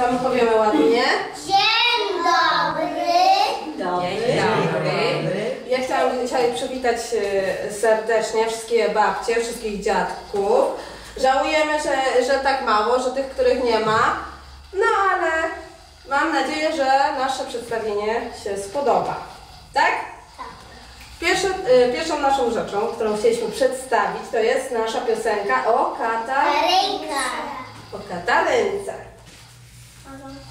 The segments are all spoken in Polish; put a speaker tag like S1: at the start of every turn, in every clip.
S1: Co my powiemy ładnie?
S2: Dzień dobry.
S1: Dzień dobry. Ja chciałam dzisiaj przywitać e, serdecznie wszystkie babcie, wszystkich dziadków. Żałujemy, że, że tak mało, że tych, których nie ma. No ale mam nadzieję, że nasze przedstawienie się spodoba. Tak? Pierwsze, e, pierwszą naszą rzeczą, którą chcieliśmy przedstawić, to jest nasza piosenka o kata,
S2: Ręka.
S1: o katarynce.
S3: Uh-huh.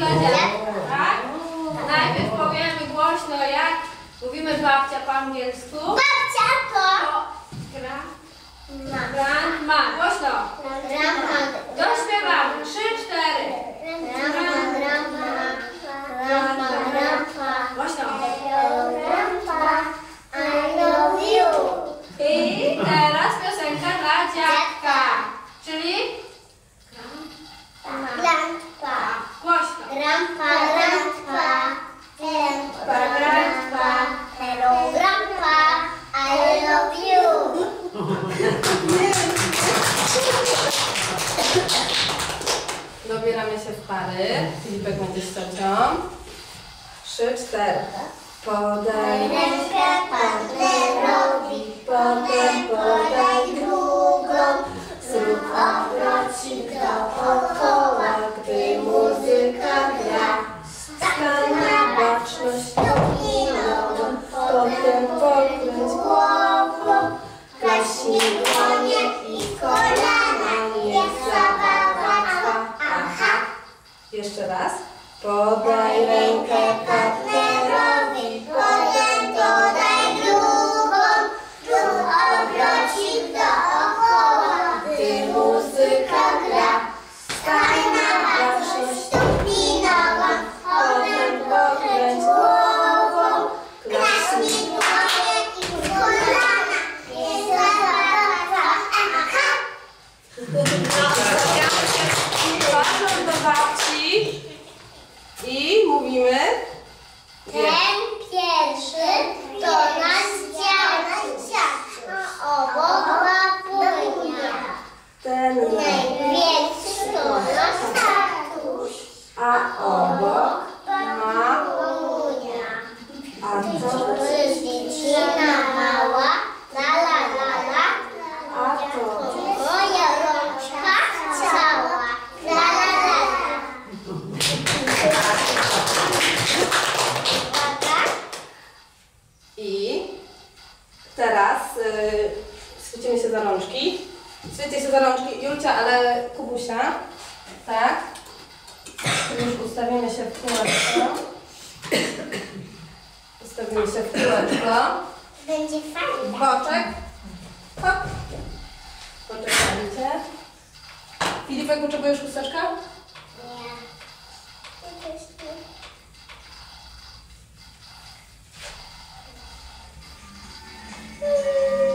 S3: Dla tak? Najpierw powiemy głośno, jak mówimy babcia po angielsku.
S2: Babcia to
S3: To gra, grandma. Głośno. Dośpiewamy. Trzy, cztery. Głośno. I teraz piosenka dla dziadka. Czyli
S2: Grandpa, grandpa, grandpa, grandpa, hello grandpa, I love you.
S1: Dobieramy się w pary. Filipek będzie z ciocią. Trzy, cztery. Podaj
S2: Rękę partnerowi,
S1: potem podaj
S2: drugą, zrób obrocik dookoła,
S1: gdy Jeszcze raz. Podaj rękę
S2: partnerowi,
S1: chwycimy się za rączki. Chwyćcie się za rączki, Julcia, ale Kubusia. Tak. Już ustawimy się w kółeczko. Ustawimy się w kółeczko.
S2: Będzie fajnie.
S1: Boczek. Hop. Poczekajcie. Filipek, potrzebujesz chusteczka?
S2: Nie.
S1: Música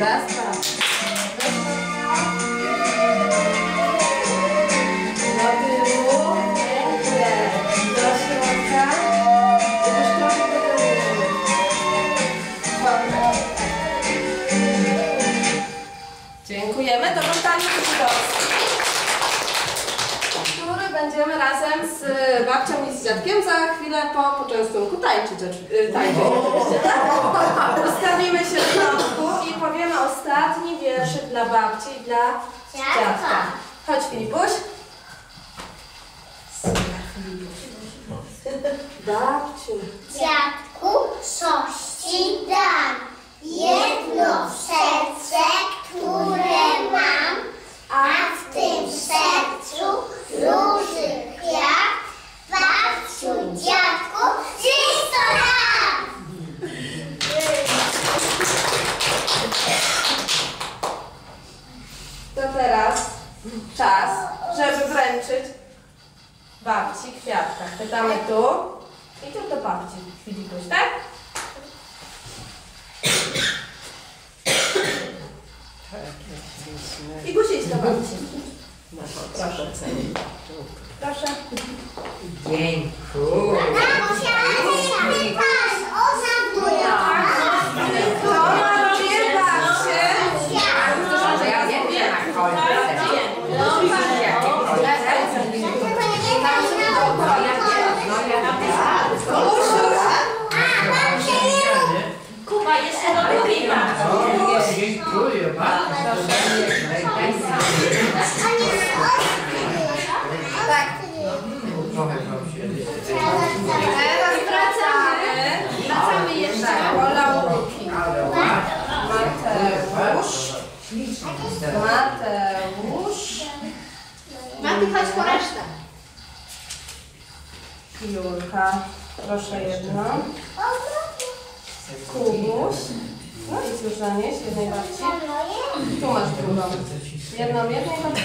S1: Raz, dwa. Do tyłu. Pięknie. Do środka. Już trochę do tyłu. Dobra. Dziękujemy. Do pytania który będziemy razem z y, babcią i z dziadkiem za chwilę po poczęstunku tańczyć. y, tańczyć oczywiście, tak? Ustawimy się w powiemy ostatni wierszyk dla babci i dla dziadka. Chodź Filipuś. Babciu.
S2: Dziadku, coś ci dam. Jedno serce, które mam, a w tym sercu róży kwiat. Babciu, dziadku, czysto nam!
S1: To teraz czas, żeby wręczyć babci kwiatka. Pytamy tu i tu do babci Filipuś, tak? I gusić do babci. Proszę. Proszę.
S4: Dziękuję.
S2: Mamusia, ale pytasz o zabudę.
S1: To maluje babcię.
S4: Może ja wiem, że na końcu.
S1: Gusiu,
S3: Kuba, jeszcze do drugiej babci.
S4: Dziękuję bardzo. Trochę
S1: teraz wracamy. Wracamy jeszcze po laurki.
S4: Ale ładnie.
S1: Mateusz. Mateusz.
S3: Maty, chodź po resztę.
S1: Julka. Proszę jedno. Kubuś. No i zanieś jednej babci. Tu masz drugą. Jedną jednej babci.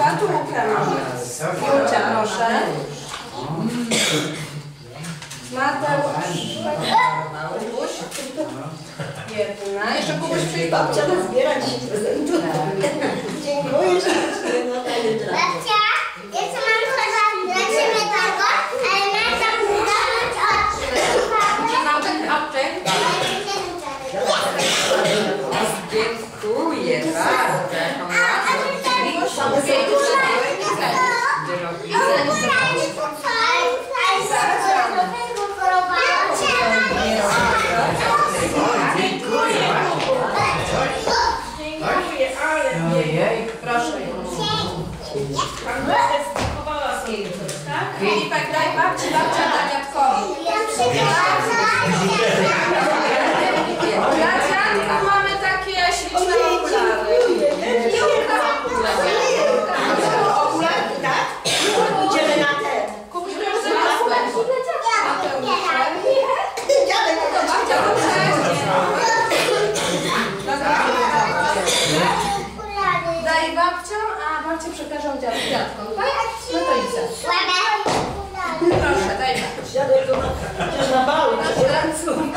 S5: Szkatułka może. Piórcia proszę. Mateusz. Kubuś. Jedna. Jeszcze Kubuś przyjdź
S1: babcia zbiera dziś prezentów.
S2: Tak. Dziękuję Same są duże. Ojej,
S5: proszę ją. Pan Mężczyzna powoła
S1: sobie, tak?
S5: I tak dalej. No Proszę, daj.
S1: Siadaj. Na.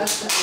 S3: bastante.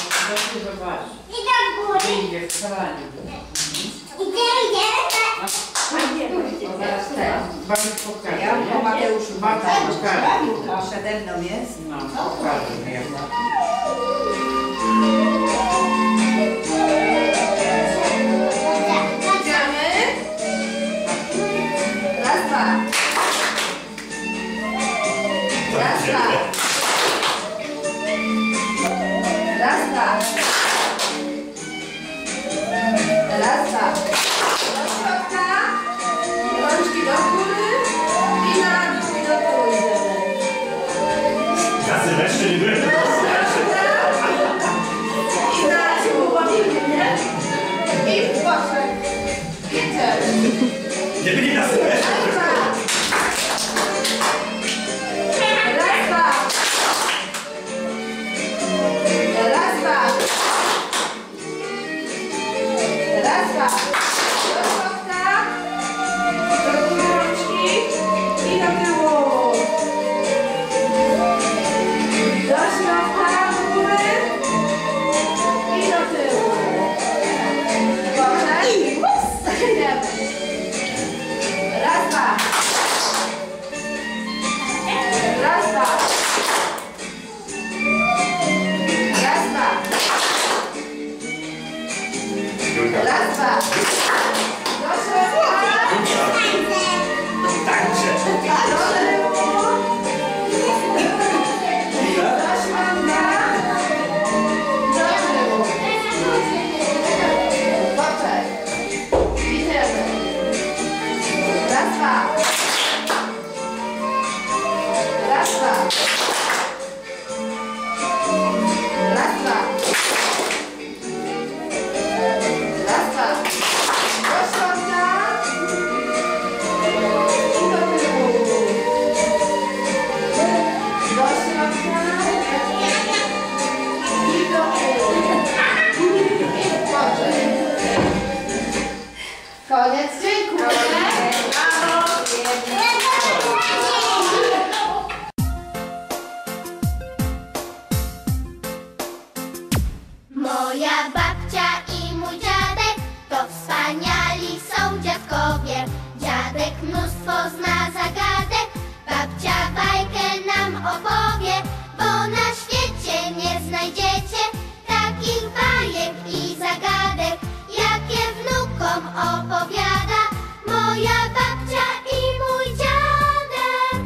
S3: Zna zagadek, babcia bajkę nam opowie, bo na świecie nie znajdziecie takich bajek i zagadek, jakie wnukom opowiada moja babcia i mój dziadek.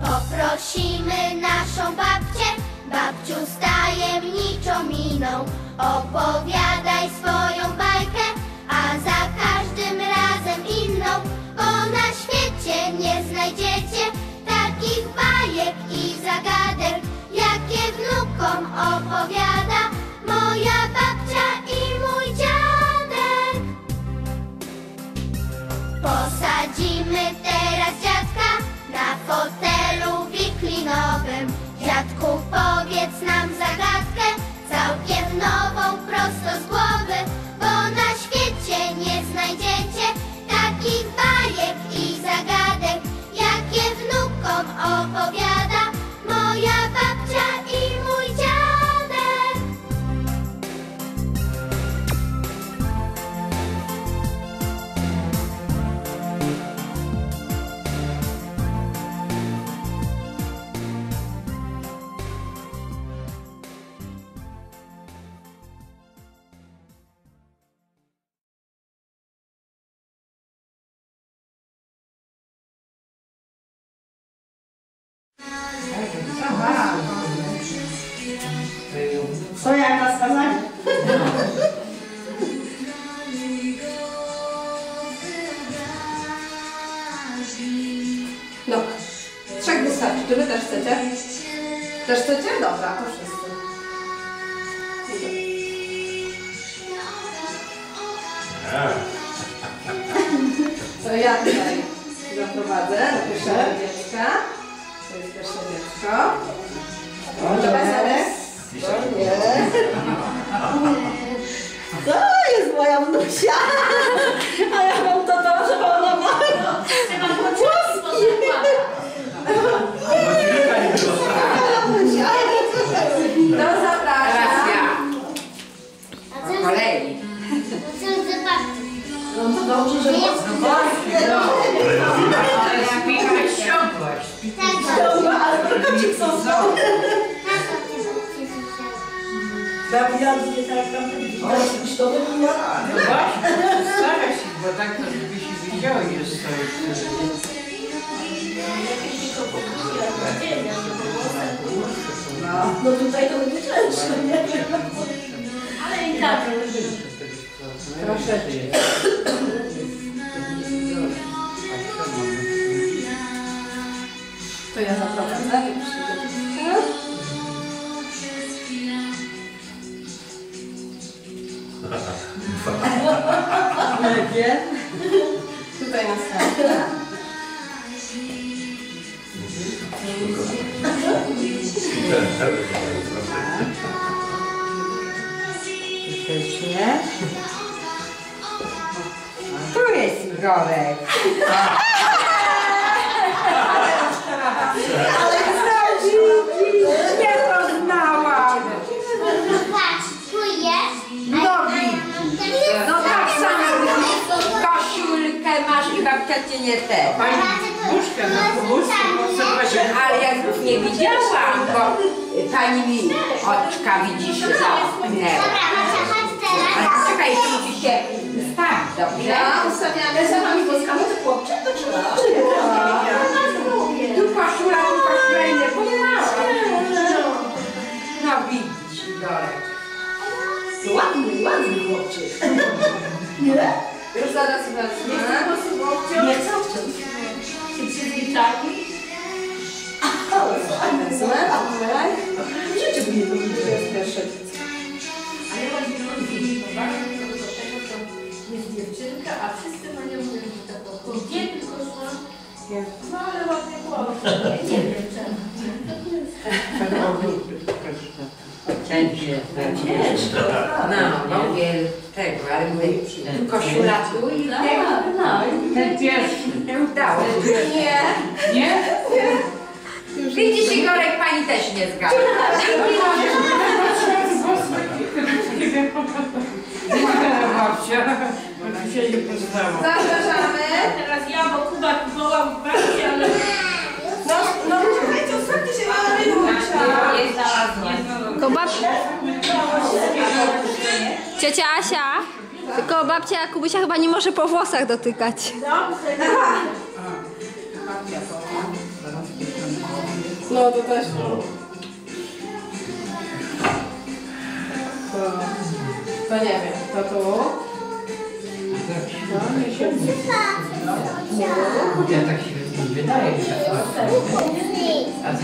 S3: Poprosimy naszą babcię, babciu z tajemniczą miną. Opowiadaj swoją bajkę, świecie nie znajdziecie takich bajek i zagadek, jakie wnukom opowiada moja babcia
S5: Co jak nas kazać?
S1: Dobra. Trzech wystarczy. Czy wy też chcecie? Też chcecie? Dobra, to wszyscy. To ja tutaj zaprowadzę pierwszego dziecka. To jest pierwsze dziecko.
S5: O,
S1: Weselek.
S5: To jest moja wnusia. A ja mam to dobrze, bo ona ma włoski. Babia, nie tak tam teraz już to wygląda.
S6: No właśnie, stara się, bo tak to żeby się widziało, jest to jest...
S5: No tutaj to będzie cięższe, nie?
S3: ale i tak.
S1: Troszeczkę.
S5: Lepiej.
S1: Tutaj następne.
S4: Faktycznie. Tu jest Igorek.
S5: Ale chodzi.
S4: Nie poznałam.
S3: Patrz, tu jest.
S4: No widzisz. No tak samo koszulkę masz i babcia cię nie te.
S6: Pani Buszka, no obserwować.
S4: Ale ja już nie widziałam, bo pani mi oczka zamknęła.
S3: Chodź, chodź teraz.
S4: Ale poczekaj, jeszcze musisz się stawić, dobrze?
S1: Ja ustawiamy za wami
S5: Spotkamy to chłopcze, to trzeba.
S4: Tu koszula, tu koszula i nie poznałam. No widzisz, Igorek.
S5: Ładny, ładny chłopczyk. Nie?
S1: Już zaraz wezmę.
S5: Nie chcę wciąż. Ale fajne,
S1: Wezmę. Tutaj.
S5: Życie by nie
S1: To jest pierwsze dziecko.
S7: Jest dziewczynka, a wszyscy na nią mówią, że tak po gdzie tylko szła. No ale ładnie głos. Nie wiem czemu.
S4: Wszędzie. Ciężko. No, nie wiem tego, ale mówię, koszula tu i tego,
S6: no. Ten pies.
S4: Nie udało się.
S1: Nie.
S6: Nie?
S4: Widzisz, Igorek, pani też nie zgadza.
S1: Zapraszamy.
S7: Teraz ja, bo Kuba wołał babcię, ale...
S1: No, no.
S8: Tylko bab... Ciocia Asia, tylko babcia Kubusia chyba nie może po włosach dotykać.
S1: No to też no. To, to nie wiem, to tu.
S6: Ja tak się mi wydaje, że tak.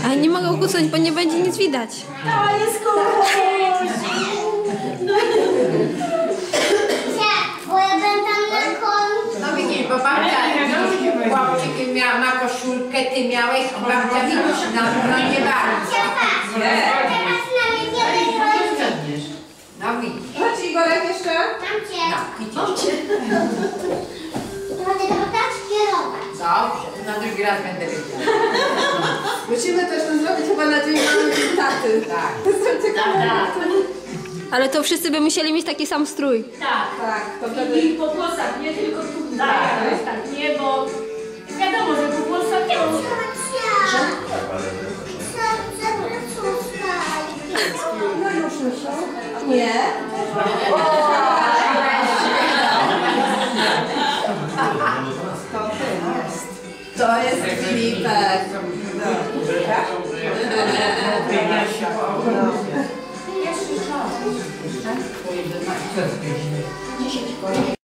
S8: Ale nie mogę ukucnąć, bo nie będzie nic widać.
S7: To jest!
S2: Bo ja będę na końcu.
S4: No widzisz, bo babcia widzisz, chłopczykiem miała ma koszulkę, ty miałeś, a babcia widzisz, no, no nie bardzo.
S2: Teraz na mnie nie wychodzi.
S4: No widzisz.
S1: Chodź Igorek jeszcze.
S2: Mam cię.
S4: No, widzisz.
S2: Tak kierować.
S4: Dobrze, na drugi raz będę wiedziała.
S1: Musimy też to zrobić chyba na dzień mamy taty.
S4: Tak.
S1: Jestem ciekawa.
S8: Ale to wszyscy by musieli mieć taki sam strój.
S7: Tak.
S1: Tak, to wtedy...
S7: I po włosach, nie tylko tu. Tak, to jest tak, nie, bo wiadomo, że po włosach nie ma.
S1: Nie.
S2: Słońce